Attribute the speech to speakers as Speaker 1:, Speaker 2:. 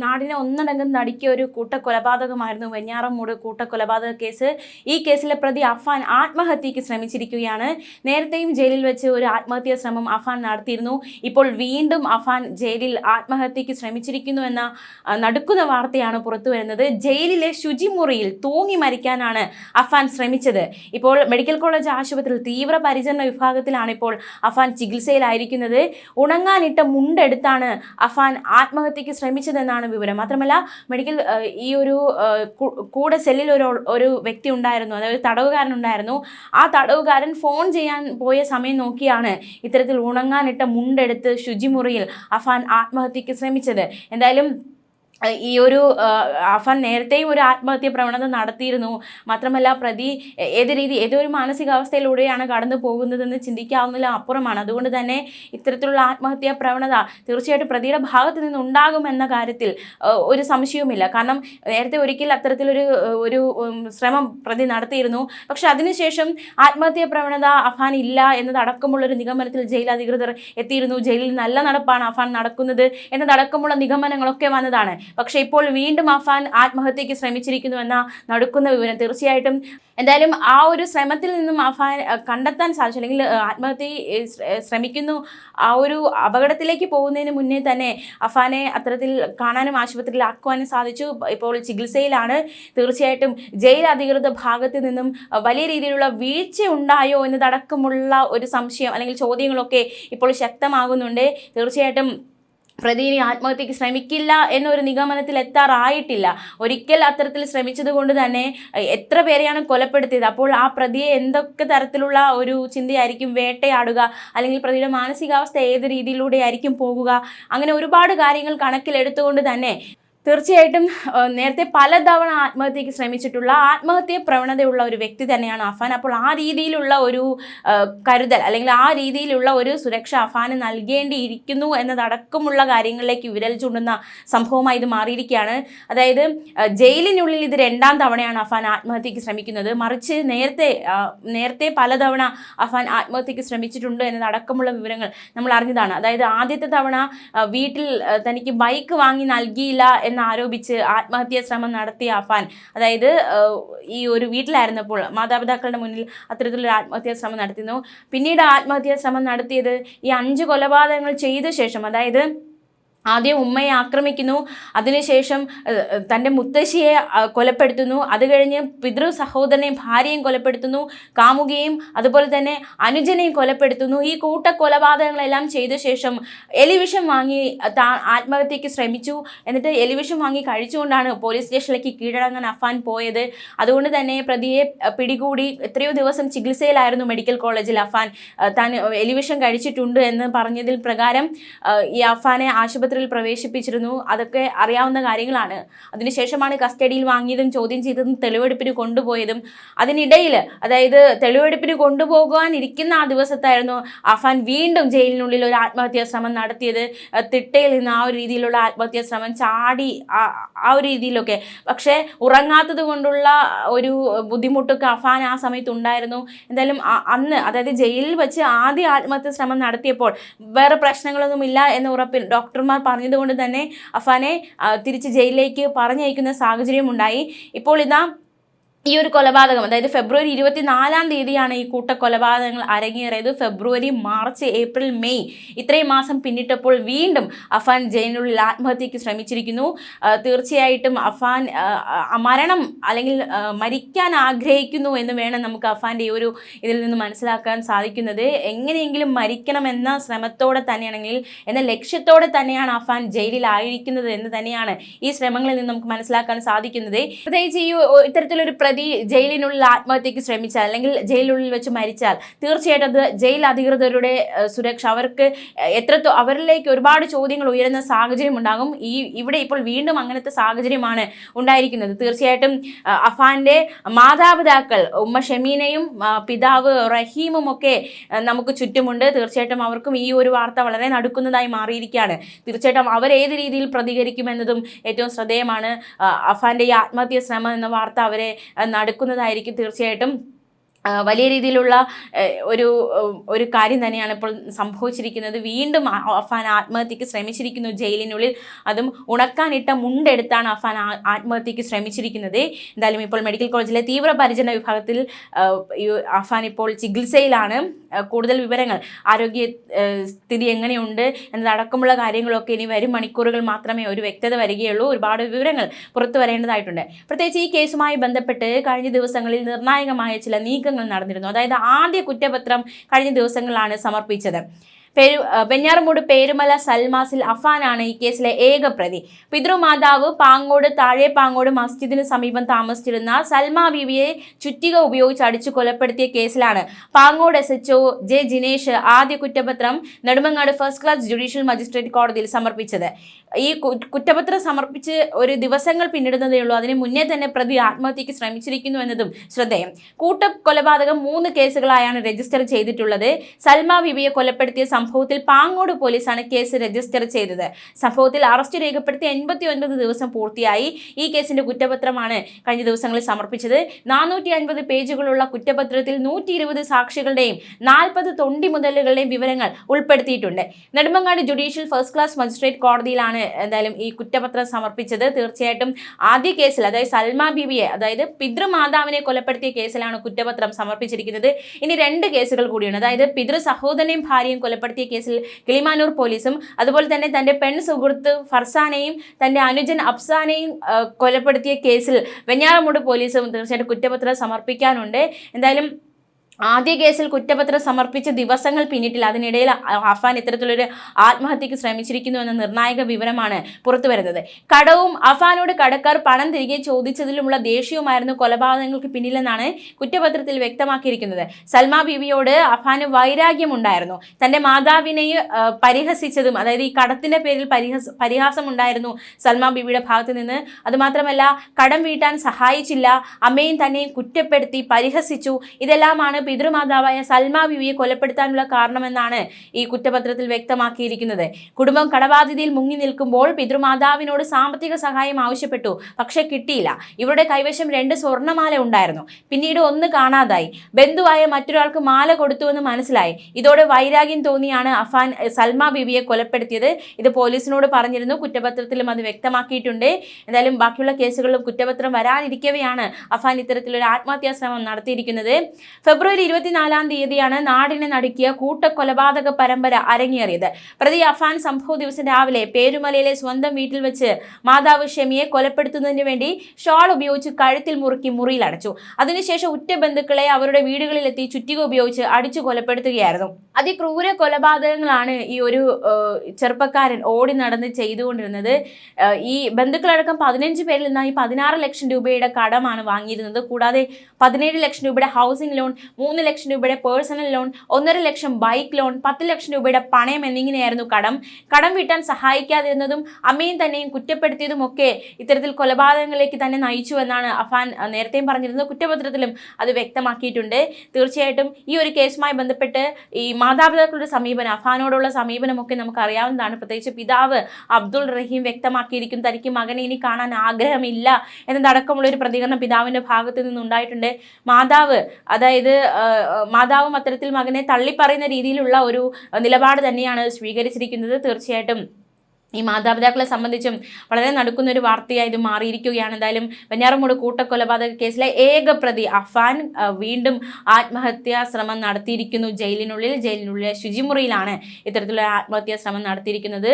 Speaker 1: നാടിനെ ഒന്നടങ്കം നടുക്കിയ ഒരു കൂട്ടക്കൊലപാതകമായിരുന്നു വെഞ്ഞാറമൂട് കൂട്ടക്കൊലപാതക കേസ്. ഈ കേസിലെ പ്രതി അഫാൻ ആത്മഹത്യക്ക് ശ്രമിച്ചിരിക്കുകയാണ്. നേരത്തെയും ജയിലിൽ വെച്ച് ഒരു ആത്മഹത്യാ ശ്രമം അഫാൻ നടത്തിയിരുന്നു. ഇപ്പോൾ വീണ്ടും അഫാൻ ജയിലിൽ ആത്മഹത്യക്ക് ശ്രമിച്ചിരിക്കുന്നു എന്ന നടക്കുന്ന വാർത്തയാണ് പുറത്തു വരുന്നത്. ജയിലിലെ ശുചിമുറിയിൽ തൂങ്ങി മരിക്കാനാണ് അഫാൻ ശ്രമിച്ചത്. ഇപ്പോൾ മെഡിക്കൽ കോളേജ് ആശുപത്രിയിൽ തീവ്ര പരിചരണ വിഭാഗത്തിലാണ് ഇപ്പോൾ അഫാൻ ചികിത്സയിലായിരിക്കുന്നത്. ഉണങ്ങാനിട്ട മുണ്ടെടുത്താണ് അഫാൻ ആത്മഹത്യക്ക് ശ്രമിച്ചതെന്നാണ് വിവരം? മാത്രമല്ല മെഡിക്കൽ ഈ ഒരു കൂടെ സെല്ലിൽ ഒരു ഒരു വ്യക്തി ഉണ്ടായിരുന്നു. അതായത് തടവുകാരൻ ഉണ്ടായിരുന്നു. ആ തടവുകാരൻ ഫോൺ ചെയ്യാൻ പോയ സമയം നോക്കിയാണ് ഇത്തരത്തിൽ ഉണങ്ങാനിട്ട മുണ്ടെടുത്ത് ശുചിമുറിയിൽ അഫാൻ ആത്മഹത്യക്ക് ശ്രമിച്ചത്. എന്തായാലും ഈ ഒരു ആഫാൻ നേരത്തെയും ഒരു ആത്മഹത്യ പ്രവണത നടത്തിയിരുന്നു. മാത്രമല്ല പ്രതി ഏത് രീതി ഏതൊരു മാനസികാവസ്ഥയിലൂടെയാണ് കടന്നു പോകുന്നതെന്ന് ചിന്തിക്കാവുന്നതിലും അപ്പുറമാണ്. അതുകൊണ്ട് തന്നെ ഇത്തരത്തിലുള്ള ആത്മഹത്യാ പ്രവണത തീർച്ചയായിട്ടും പ്രതിയുടെ ഭാഗത്ത് നിന്ന് ഉണ്ടാകുമെന്ന കാര്യത്തിൽ ഒരു സംശയവുമില്ല. കാരണം നേരത്തെ ഒരിക്കൽ അത്തരത്തിലൊരു ഒരു ശ്രമം പ്രതി നടത്തിയിരുന്നു. പക്ഷെ അതിനുശേഷം ആത്മഹത്യാ പ്രവണത അഫാൻ ഇല്ല എന്നതടക്കമുള്ളൊരു നിഗമനത്തിൽ ജയിൽ അധികൃതർ എത്തിയിരുന്നു. ജയിലിൽ നല്ല നടപ്പാണ് അഫാൻ നടക്കുന്നത് എന്നതടക്കമുള്ള നിഗമനങ്ങളൊക്കെ വന്നതാണ്. പക്ഷേ ഇപ്പോൾ വീണ്ടും അഫാൻ ആത്മഹത്യയ്ക്ക് ശ്രമിച്ചിരിക്കുന്നു എന്ന നടക്കുന്ന വിവരം തീർച്ചയായിട്ടും എന്തായാലും ആ ഒരു ശ്രമത്തിൽ നിന്നും അഫാൻ കണ്ടെത്താൻ സാധിച്ചു. അല്ലെങ്കിൽ ആത്മഹത്യ ശ്രമിക്കുന്നു. ആ ഒരു അപകടത്തിലേക്ക് പോകുന്നതിന് മുന്നേ തന്നെ അഫാനെ അത്തരത്തിൽ കാണാനും ആശുപത്രിയിലാക്കുവാനും സാധിച്ചു. ഇപ്പോൾ ചികിത്സയിലാണ്. തീർച്ചയായിട്ടും ജയിൽ അധികൃത ഭാഗത്ത് നിന്നും വലിയ രീതിയിലുള്ള വീഴ്ച ഉണ്ടായോ എന്നതടക്കമുള്ള ഒരു സംശയം അല്ലെങ്കിൽ ചോദ്യങ്ങളൊക്കെ ഇപ്പോൾ ശക്തമാകുന്നുണ്ട്. തീർച്ചയായിട്ടും പ്രതി ഇനി ആത്മഹത്യക്ക് ശ്രമിക്കില്ല എന്നൊരു നിഗമനത്തിൽ എത്താറായിട്ടില്ല. ഒരിക്കൽ അത്തരത്തിൽ ശ്രമിച്ചത് കൊണ്ട് തന്നെ എത്ര പേരെയാണ് കൊലപ്പെടുത്തിയത്? അപ്പോൾ ആ പ്രതിയെ എന്തൊക്കെ തരത്തിലുള്ള ഒരു ചിന്തയായിരിക്കും വേട്ടയാടുക? അല്ലെങ്കിൽ പ്രതിയുടെ മാനസികാവസ്ഥ ഏത് രീതിയിലൂടെ ആയിരിക്കും പോകുക? അങ്ങനെ ഒരുപാട് കാര്യങ്ങൾ കണക്കിലെടുത്തുകൊണ്ട് തന്നെ തീർച്ചയായിട്ടും നേരത്തെ പലതവണ ആത്മഹത്യക്ക് ശ്രമിച്ചിട്ടുള്ള ആത്മഹത്യ പ്രവണതയുള്ള ഒരു വ്യക്തി തന്നെയാണ് അഫാൻ. അപ്പോൾ ആ രീതിയിലുള്ള ഒരു കരുതൽ അല്ലെങ്കിൽ ആ രീതിയിലുള്ള ഒരു സുരക്ഷ അഫാന് നൽകേണ്ടിയിരിക്കുന്നു എന്നതടക്കമുള്ള കാര്യങ്ങളിലേക്ക് വിരൽ ചൂണ്ടുന്ന സംഭവമായി ഇത് മാറിയിരിക്കുകയാണ്. അതായത് ജയിലിനുള്ളിൽ ഇത് രണ്ടാം തവണയാണ് അഫാൻ ആത്മഹത്യക്ക് ശ്രമിക്കുന്നത്. മറിച്ച് നേരത്തെ നേരത്തെ പലതവണ അഫാൻ ആത്മഹത്യക്ക് ശ്രമിച്ചിട്ടുണ്ട് എന്നതടക്കമുള്ള വിവരങ്ങൾ നമ്മൾ അറിഞ്ഞതാണ്. അതായത് ആദ്യത്തെ തവണ വീട്ടിൽ തനിക്ക് ബൈക്ക് വാങ്ങി നൽകിയില്ല എന്നാരോപിച്ച് ആത്മഹത്യാ ശ്രമം നടത്തിയ അഫാൻ. അതായത് ഈ ഒരു വീട്ടിലായിരുന്നപ്പോൾ മാതാപിതാക്കളുടെ മുന്നിൽ അത്തരത്തിലൊരു ആത്മഹത്യാ ശ്രമം നടത്തിയിരുന്നു. പിന്നീട് ആത്മഹത്യാ ശ്രമം നടത്തിയത് ഈ അഞ്ച് കൊലപാതകങ്ങൾ ചെയ്ത ശേഷം അതായത് ആദ്യം ഉമ്മയെ ആക്രമിക്കുന്നു. അതിനുശേഷം തന്റെ മുത്തശ്ശിയെ കൊലപ്പെടുത്തുന്നു. അത് കഴിഞ്ഞ് പിതൃ സഹോദരനെയും ഭാര്യയും കൊലപ്പെടുത്തുന്നു. കാമുകയും അതുപോലെ തന്നെ അനുജനെയും കൊലപ്പെടുത്തുന്നു. ഈ കൂട്ട കൊലപാതകങ്ങളെല്ലാം ചെയ്ത ശേഷം എലിവിഷം വാങ്ങി താ ആത്മഹത്യക്ക് ശ്രമിച്ചു. എന്നിട്ട് എലിവിഷം വാങ്ങി കഴിച്ചുകൊണ്ടാണ് പോലീസ് സ്റ്റേഷനിലേക്ക് കീഴടങ്ങാൻ അഫാൻ പോയത്. അതുകൊണ്ട് തന്നെ പ്രതിയെ പിടികൂടി എത്രയോ ദിവസം ചികിത്സയിലായിരുന്നു മെഡിക്കൽ കോളേജിൽ അഫാൻ താൻ എലിവിഷം കഴിച്ചിട്ടുണ്ട് എന്ന് പറഞ്ഞതിൽ പ്രകാരം ഈ അഫാനെ ആശുപത്രിയിൽ പ്രവേശിപ്പിച്ചിരുന്നു. അതൊക്കെ അറിയാവുന്ന കാര്യങ്ങളാണ്. അതിനുശേഷമാണ് കസ്റ്റഡിയിൽ വാങ്ങിയതും ചോദ്യം ചെയ്തതും തെളിവെടുപ്പിന് കൊണ്ടുപോയതും. അതിനിടയിൽ അതായത് തെളിവെടുപ്പിന് കൊണ്ടുപോകാൻ ഇരിക്കുന്ന ആ ദിവസത്തായിരുന്നു അഫാൻ വീണ്ടും ജയിലിനുള്ളിൽ ഒരു ആത്മഹത്യാ ശ്രമം നടത്തിയത്. തിട്ടയിൽ നിന്ന് ആ ഒരു രീതിയിലുള്ള ആത്മഹത്യാ ശ്രമം ചാടി ആ ഒരു രീതിയിലൊക്കെ. പക്ഷേ ഉറങ്ങാത്തത് കൊണ്ടുള്ള ഒരു ബുദ്ധിമുട്ടൊക്കെ അഫാൻ ആ സമയത്ത് ഉണ്ടായിരുന്നു. എന്തായാലും അന്ന് അതായത് ജയിലിൽ വെച്ച് ആദ്യ ആത്മഹത്യാ ശ്രമം നടത്തിയപ്പോൾ വേറെ പ്രശ്നങ്ങളൊന്നും ഇല്ല എന്ന് ഉറപ്പിൽ ഡോക്ടർമാർ പറഞ്ഞതുകൊണ്ട് തന്നെ അഫാനെ തിരിച്ച് ജയിലിലേക്ക് പറഞ്ഞയക്കുന്ന സാഹചര്യം ഉണ്ടായി ഇപ്പോൾ ഇതാ ഈ ഒരു കൊലപാതകം അതായത് ഫെബ്രുവരി ഇരുപത്തി നാലാം തീയതിയാണ് ഈ കൂട്ട കൊലപാതകങ്ങൾ അരങ്ങേറിയത്. ഫെബ്രുവരി മാർച്ച് ഏപ്രിൽ മെയ് ഇത്രയും മാസം പിന്നിട്ടപ്പോൾ വീണ്ടും അഫാൻ ജയിനുള്ളിൽ ആത്മഹത്യക്ക് ശ്രമിച്ചിരിക്കുന്നു. തീർച്ചയായിട്ടും അഫാൻ മരണം അല്ലെങ്കിൽ മരിക്കാൻ ആഗ്രഹിക്കുന്നു എന്ന് വേണം നമുക്ക് അഫാന്റെ ഈ ഒരു ഇതിൽ നിന്ന് മനസ്സിലാക്കാൻ സാധിക്കുന്നത്. എങ്ങനെയെങ്കിലും മരിക്കണമെന്ന ശ്രമത്തോടെ തന്നെയാണെങ്കിൽ എന്ന ലക്ഷ്യത്തോടെ തന്നെയാണ് അഫാൻ ജയിലിലായിരിക്കുന്നത് എന്ന് തന്നെയാണ് ഈ ശ്രമങ്ങളിൽ നിന്ന് നമുക്ക് മനസ്സിലാക്കാൻ സാധിക്കുന്നത്. പ്രത്യേകിച്ച് ഈ ഇത്തരത്തിലൊരു പ്രതി ജയിലിനുള്ളിൽ ആത്മഹത്യക്ക് ശ്രമിച്ചാൽ അല്ലെങ്കിൽ ജയിലിനുള്ളിൽ വെച്ച് മരിച്ചാൽ തീർച്ചയായിട്ടും അത് ജയിൽ അധികൃതരുടെ സുരക്ഷ. അവർക്ക് എത്രത്തോ അവരിലേക്ക് ഒരുപാട് ചോദ്യങ്ങൾ ഉയരുന്ന സാഹചര്യം ഉണ്ടാകും. ഈ ഇവിടെ ഇപ്പോൾ വീണ്ടും അങ്ങനത്തെ സാഹചര്യമാണ് ഉണ്ടായിരിക്കുന്നത്. തീർച്ചയായിട്ടും അഫാന്റെ മാതാപിതാക്കൾ ഉമ്മ ഷമീനയും പിതാവ് റഹീമും ഒക്കെ നമുക്ക് ചുറ്റുമുണ്ട്. തീർച്ചയായിട്ടും അവർക്കും ഈ ഒരു വാർത്ത വളരെ നടുക്കുന്നതായി മാറിയിരിക്കുകയാണ്. തീർച്ചയായിട്ടും അവർ ഏത് രീതിയിൽ പ്രതികരിക്കുമെന്നതും ഏറ്റവും ശ്രദ്ധേയമാണ് അഫാന്റെ ഈ ആത്മഹത്യാ ശ്രമം എന്ന വാർത്ത അവരെ നടുക്കുന്നതായിരിക്കും തീർച്ചയായിട്ടും. വലിയ രീതിയിലുള്ള ഒരു ഒരു കാര്യം തന്നെയാണ് ഇപ്പോൾ സംഭവിച്ചിരിക്കുന്നത്. വീണ്ടും അഫാൻ ആത്മഹത്യക്ക് ശ്രമിച്ചിരിക്കുന്നു ജയിലിനുള്ളിൽ. അതും ഉണക്കാനിട്ട മുണ്ടെടുത്താണ് അഫാൻ ആത്മഹത്യക്ക് ശ്രമിച്ചിരിക്കുന്നത്. എന്തായാലും ഇപ്പോൾ മെഡിക്കൽ കോളേജിലെ തീവ്രപരിചരണ വിഭാഗത്തിൽ അഫാൻ ഇപ്പോൾ ചികിത്സയിലാണ്. കൂടുതൽ വിവരങ്ങൾ. ആരോഗ്യ സ്ഥിതി എങ്ങനെയുണ്ട് എന്നതടക്കമുള്ള കാര്യങ്ങളൊക്കെ ഇനി വരും മണിക്കൂറുകൾ മാത്രമേ ഒരു വ്യക്തത വരികയുള്ളൂ. ഒരുപാട് വിവരങ്ങൾ പുറത്തു വരേണ്ടതായിട്ടുണ്ട്. പ്രത്യേകിച്ച് ഈ കേസുമായി ബന്ധപ്പെട്ട് കഴിഞ്ഞ ദിവസങ്ങളിൽ നിർണായകമായ ചില നീക്കങ്ങൾ നടന്നിരുന്നു. അതായത് ആദ്യ കുറ്റപത്രം കഴിഞ്ഞ ദിവസങ്ങളിലാണ് സമർപ്പിച്ചത്. പേരു വെഞ്ഞാറമൂട് പേരുമല സൽമാസിൽ അഫാനാണ് ഈ കേസിലെ ഏക പ്രതി. പിതൃമാതാവ് പാങ്ങോട് താഴെ പാങ്ങോട് മസ്ജിദിന് സമീപം താമസിച്ചിരുന്ന സൽമ ബീവിയെ ചുറ്റിക ഉപയോഗിച്ച് അടിച്ചു കൊലപ്പെടുത്തിയ കേസിലാണ്. Pangode S H J Jinesh ആദ്യ കുറ്റപത്രം Nedumangad first class judicial magistrate കോടതിയിൽ സമർപ്പിച്ചത്. ഈ കുറ്റപത്രം സമർപ്പിച്ച് ഒരു ദിവസങ്ങൾ പിന്നിടുന്നതേ ഉള്ളൂ. അതിന് മുന്നേ തന്നെ പ്രതി ആത്മഹത്യക്ക് ശ്രമിച്ചിരിക്കുന്നു എന്നതും ശ്രദ്ധേയം. കൂട്ട കൊലപാതകം മൂന്ന് കേസുകളായാണ് രജിസ്റ്റർ ചെയ്തിട്ടുള്ളത്. സൽമ ബീവിയെ കൊലപ്പെടുത്തിയ സംഭവത്തിൽ പാങ്ങോട് പോലീസാണ് കേസ് രജിസ്റ്റർ ചെയ്തത്. സംഭവത്തിൽ അറസ്റ്റ് രേഖപ്പെടുത്തി എൺപത്തി ഒൻപത് ദിവസം പൂർത്തിയായി. ഈ കേസിന്റെ കുറ്റപത്രമാണ് കഴിഞ്ഞ ദിവസങ്ങളിൽ സമർപ്പിച്ചത്. നാനൂറ്റി അൻപത് പേജുകളുള്ള കുറ്റപത്രത്തിൽ നൂറ്റി ഇരുപത് സാക്ഷികളുടെയും നാൽപ്പത് തൊണ്ടി മുതലുകളുടെയും വിവരങ്ങൾ ഉൾപ്പെടുത്തിയിട്ടുണ്ട്. Nedumangad judicial first class magistrate കോടതിയിലാണ് എന്തായാലും ഈ കുറ്റപത്രം സമർപ്പിച്ചത്. തീർച്ചയായിട്ടും ആദ്യ കേസിൽ അതായത് സൽമ ബീവിയെ അതായത് പിതൃമാതാവിനെ കൊലപ്പെടുത്തിയ കേസിലാണ് കുറ്റപത്രം സമർപ്പിച്ചിരിക്കുന്നത്. ഇനി രണ്ട് കേസുകൾ കൂടിയാണ് അതായത് പിതൃ സഹോദരനെയും ഭാര്യയും കൊലപ്പെടുത്തിയ കേസിൽ കിളിമാനൂർ പോലീസും അതുപോലെ തന്നെ തന്റെ പെൺ സുഹൃത്ത് ഫർസാനെയും തന്റെ അനുജൻ അഫ്സാനെയും കൊലപ്പെടുത്തിയ കേസിൽ വെഞ്ഞാറമൂട് പോലീസും തീർച്ചയായിട്ടും കുറ്റപത്രം സമർപ്പിക്കാനുണ്ട്. എന്തായാലും ആദ്യ കേസിൽ കുറ്റപത്രം സമർപ്പിച്ച ദിവസങ്ങൾ പിന്നിട്ടില്ല. അതിനിടയിൽ അഫാൻ ഇത്തരത്തിലൊരു ആത്മഹത്യക്ക് ശ്രമിച്ചിരിക്കുന്നു എന്ന നിർണായക വിവരമാണ് പുറത്തു വരുന്നത്. കടവും അഫാനോട് കടക്കാർ പണം തിരികെ ചോദിച്ചതിലുമുള്ള ദേഷ്യവുമായിരുന്നു കൊലപാതകങ്ങൾക്ക് പിന്നിലെന്നാണ് കുറ്റപത്രത്തിൽ വ്യക്തമാക്കിയിരിക്കുന്നത്. സൽമ ബീവിയോട് അഫാന് വൈരാഗ്യമുണ്ടായിരുന്നു. തന്റെ മാതാവിനെ പരിഹസിച്ചതും അതായത് ഈ കടത്തിന്റെ പേരിൽ പരിഹസ പരിഹാസം ഉണ്ടായിരുന്നു സൽമ ബീവിയുടെ ഭാഗത്ത് നിന്ന്. അതുമാത്രമല്ല കടം വീട്ടാൻ സഹായിച്ചില്ല അമ്മയും തന്നെയും കുറ്റപ്പെടുത്തി പരിഹസിച്ചു. ഇതെല്ലാമാണ് പിതൃമാതാവായ സൽമ ബിവിയെ കൊലപ്പെടുത്താനുള്ള കാരണമെന്നാണ് ഈ കുറ്റപത്രത്തിൽ വ്യക്തമാക്കിയിരിക്കുന്നത്. കുടുംബം കടബാധ്യതയിൽ മുങ്ങി നിൽക്കുമ്പോൾ പിതൃമാതാവിനോട് സാമ്പത്തിക സഹായം ആവശ്യപ്പെട്ടു പക്ഷേ കിട്ടിയില്ല. ഇവരുടെ കൈവശം രണ്ട് സ്വർണമാല ഉണ്ടായിരുന്നു. പിന്നീട് ഒന്ന് കാണാതായി. ബന്ധുവായ മറ്റൊരാൾക്ക് മാല കൊടുത്തുവെന്ന് മനസ്സിലായി. ഇതോടെ വൈരാഗ്യം തോന്നിയാണ് അഫാൻ സൽമ ബീവിയെ കൊലപ്പെടുത്തിയത്. ഇത് പോലീസിനോട് പറഞ്ഞിരുന്നു. കുറ്റപത്രത്തിലും അത് വ്യക്തമാക്കിയിട്ടുണ്ട്. എന്തായാലും ബാക്കിയുള്ള കേസുകളിലും കുറ്റപത്രം വരാനിരിക്കവെയാണ് അഫാൻ ഇത്തരത്തിലൊരു ആത്മഹത്യാ ശ്രമം നടത്തിയിരിക്കുന്നത്. ഫെബ്രുവരി ഇരുപത്തിനാലാം തീയതിയാണ് നാടിനെ നടുക്കിയ കൂട്ടക്കൊലപാതക പരമ്പര അരങ്ങേറിയത്. പ്രതി അഫാൻ സംഭവ ദിവസം രാവിലെ പേരുമലയിലെ സ്വന്തം വീട്ടിൽ വെച്ച് മാതാവ് ഷെമിയെ കൊലപ്പെടുത്തുന്നതിന് വേണ്ടി ഷോൾ ഉപയോഗിച്ച് കഴുത്തിൽ മുറുക്കി മുറിയിൽ അടച്ചു. അതിനുശേഷം ഉറ്റ ബന്ധുക്കളെ അവരുടെ വീടുകളിലെത്തി ചുറ്റിക ഉപയോഗിച്ച് അടിച്ചു കൊലപ്പെടുത്തുകയായിരുന്നു. അതിക്രൂര കൊലപാതകങ്ങളാണ് ഈ ഒരു ചെറുപ്പക്കാരൻ ഓടി നടന്ന് ചെയ്തുകൊണ്ടിരുന്നത്. ഈ ബന്ധുക്കളടക്കം പതിനഞ്ച് പേരിൽ നിന്നായി പതിനാറ് ലക്ഷം രൂപയുടെ കടമാണ് വാങ്ങിയിരുന്നത്. കൂടാതെ പതിനേഴ് ലക്ഷം രൂപയുടെ ഹൗസിംഗ് ലോൺ മൂന്ന് ലക്ഷം രൂപയുടെ പേഴ്സണൽ ലോൺ ഒന്നര ലക്ഷം ബൈക്ക് ലോൺ പത്ത് ലക്ഷം രൂപയുടെ പണയം എന്നിങ്ങനെയായിരുന്നു കടം. കടം വീട്ടാൻ സഹായിക്കാതിരുന്നതും അമ്മയും തന്നെയും കുറ്റപ്പെടുത്തിയതും ഒക്കെ ഇത്തരത്തിൽ കൊലപാതകങ്ങളിലേക്ക് തന്നെ നയിച്ചു എന്നാണ് അഫാൻ നേരത്തെയും പറഞ്ഞിരുന്നത്. കുറ്റപത്രത്തിലും അത് വ്യക്തമാക്കിയിട്ടുണ്ട്. തീർച്ചയായിട്ടും ഈ ഒരു കേസുമായി ബന്ധപ്പെട്ട് ഈ മാതാപിതാക്കളുടെ സമീപനം അഫാനോടുള്ള സമീപനമൊക്കെ നമുക്ക് അറിയാവുന്നതാണ് പ്രത്യേകിച്ച് പിതാവ് അബ്ദുൾ റഹീം വ്യക്തമാക്കിയിരിക്കും തനിക്ക് മകനെ ഇനി കാണാൻ ആഗ്രഹമില്ല എന്നതടക്കമുള്ള ഒരു പ്രതികരണം പിതാവിന്റെ ഭാഗത്തു നിന്നുണ്ടായിട്ടുണ്ട്. മാതാവ് അതായത് മാതാവും അത്തരത്തിൽ മകനെ തള്ളിപ്പറയുന്ന രീതിയിലുള്ള ഒരു നിലപാട് തന്നെയാണ് സ്വീകരിച്ചിരിക്കുന്നത്. തീർച്ചയായിട്ടും ഈ മാതാപിതാക്കളെ സംബന്ധിച്ചും വളരെ നടക്കുന്ന ഒരു വാർത്തയായി ഇത് മാറിയിരിക്കുകയാണ്. എന്തായാലും വെഞ്ഞാറമൂട് കൂട്ടക്കൊലപാതക കേസിലെ ഏക പ്രതി അഫാൻ വീണ്ടും ആത്മഹത്യാ ശ്രമം നടത്തിയിരിക്കുന്നു. ജയിലിനുള്ളിൽ ജയിലിനുള്ളിലെ ശുചിമുറിയിലാണ് ഇത്തരത്തിലുള്ള ആത്മഹത്യാ ശ്രമം നടത്തിയിരിക്കുന്നത്.